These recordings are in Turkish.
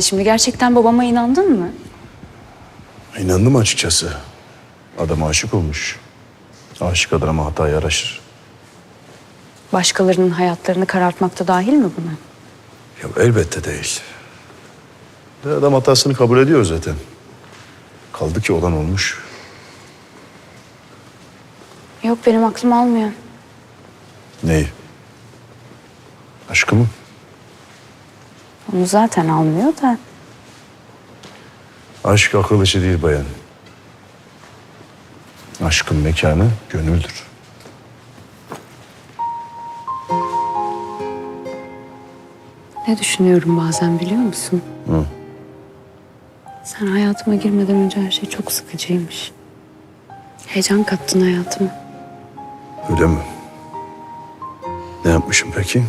Şimdi gerçekten babama inandın mı? İnandım açıkçası. Adam aşık olmuş. Aşık adama hata yaraşır. Başkalarının hayatlarını karartmakta dahil mi buna? Ya elbette değil. De adam hatasını kabul ediyor zaten. Kaldı ki olan olmuş. Yok benim aklım almıyor. Neyi? Aşkı mı? Onu zaten almıyor da. Aşk akıl işi değil bayan. Aşkın mekanı gönüldür. Ne düşünüyorum bazen biliyor musun? Hı. Sen hayatıma girmeden önce her şey çok sıkıcıymış. Heyecan kattın hayatıma. Öyle mi? Ne yapmışım peki?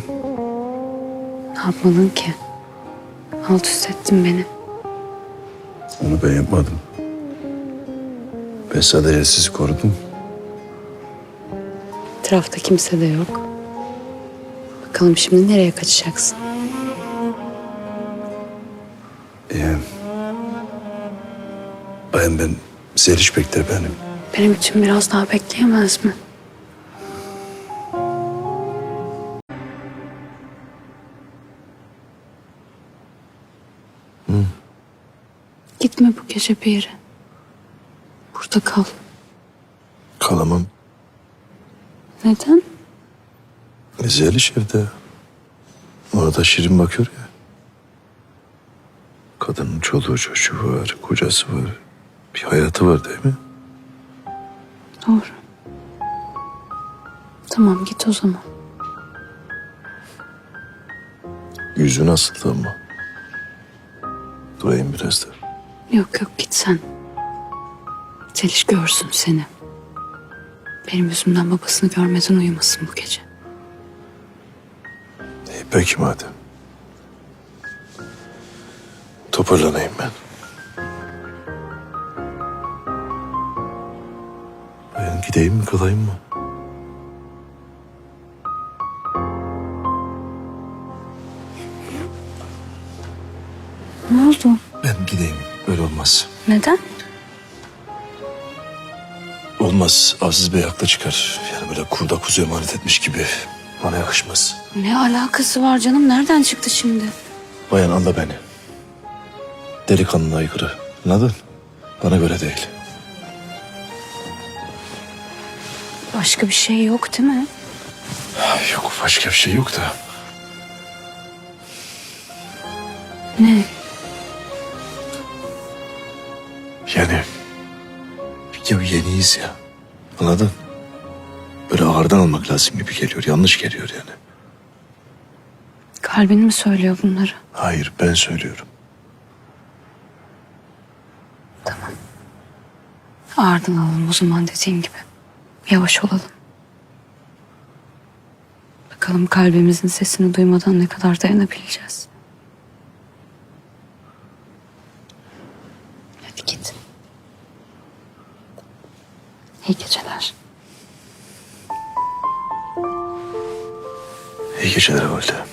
Ne yapmadın ki? Alt üst ettin beni. Onu ben yapmadım. Ben sadece sizi korudum. Etrafta kimse de yok. Bakalım şimdi nereye kaçacaksın? Ee, bayan ben Zeliş Bekler benim. Benim için biraz daha bekleyemez mi? Gitme bu gece bir yere. Burada kal. Kalamam. Neden? Zeliş evde. Orada Şirin bakıyor ya. Kadının çoluğu çocuğu var, kocası var. Bir hayatı var değil mi? Doğru. Tamam git o zaman. Yüzü nasıldı ama. Durayım biraz da. Yok yok git sen. Seliş görsün seni. Benim yüzümden babasını görmeden uyumasın bu gece. İyi peki madem. Toparlanayım ben. Ben gideyim mi kalayım mı? Oldu? Ben gideyim. Öyle olmaz. Neden? Olmaz. Aziz Bey haklı çıkar. Yani böyle kurda kuzu emanet etmiş gibi. Bana yakışmaz. Ne alakası var canım? Nereden çıktı şimdi? Bayan anla beni. Delikanlına aykırı. Anladın? Bana göre değil. Başka bir şey yok değil mi? Yok başka bir şey yok da. Ne? Yani ya yeniyiz ya. Anladın? Böyle ağırdan almak lazım gibi geliyor. Yanlış geliyor yani. Kalbin mi söylüyor bunları? Hayır ben söylüyorum. Ağırdan alalım o zaman dediğin gibi. Yavaş olalım. Bakalım kalbimizin sesini duymadan ne kadar dayanabileceğiz. Hadi git. İyi geceler. İyi geceler Valide.